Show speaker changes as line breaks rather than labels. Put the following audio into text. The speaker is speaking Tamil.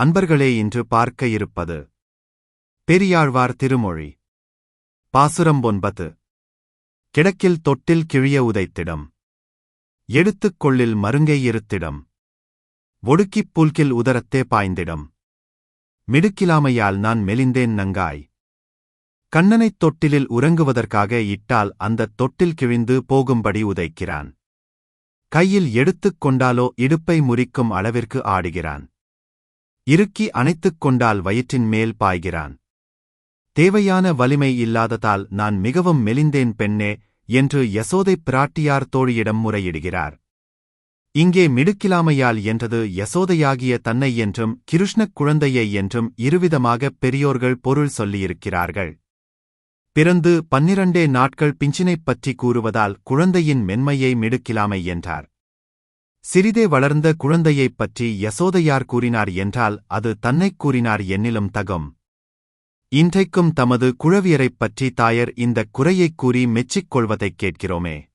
அன்பர்களே இன்று பார்க்க இருப்பது பெரியாழ்வார் திருமொழி. பாசுரம் ஒன்பது. கிடக்கில் தொட்டில் கிழிய உதைத்திடம். எடுத்துக் கொள்ளில் மருங்கை இருத்திடம். ஒடுக்கிப் புல்கில் உதரத்தே பாய்ந்திடம். மிடுக்கிலாமையால் நான் மெலிந்தேன் நங்காய். கண்ணனைத் தொட்டிலில் உறங்குவதற்காக இட்டால் அந்தத் தொட்டில் கிழிந்து போகும்படி உதைக்கிறான். கையில் எடுத்துக் கொண்டாலோ இடுப்பை முறிக்கும் அளவிற்கு ஆடுகிறான். இறுக்கி அணைத்துக் கொண்டால் வயிற்றின் மேல் பாய்கிறான். தேவையான வலிமை இல்லாததால் நான் மிகவும் மெலிந்தேன் பெண்ணே என்று யசோதைப் பிராட்டியார் தோழியிடம் முறையிடுகிறார். இங்கே மிடுக்கிலாமையால் என்றது யசோதையாகிய தன்னை என்றும் கிருஷ்ணக் குழந்தையை என்றும் இருவிதமாகப் பெரியோர்கள் பொருள் சொல்லியிருக்கிறார்கள். பிறந்து பன்னிரண்டே நாட்கள் பிஞ்சினைப் பற்றி கூறுவதால் குழந்தையின் மென்மையை மிடுக்கிலாமை என்றார். சிறிதே வளர்ந்த குழந்தையைப் பற்றி யசோதையார் கூறினார் என்றால் அது தன்னைக் கூறினார் என்னிலும் தகும். இன்றைக்கும் தமது குழவியரைப் பற்றி தாயர் இந்தக் குறையைக் கூறி மெச்சிக் கொள்வதைக் கேட்கிறோமே.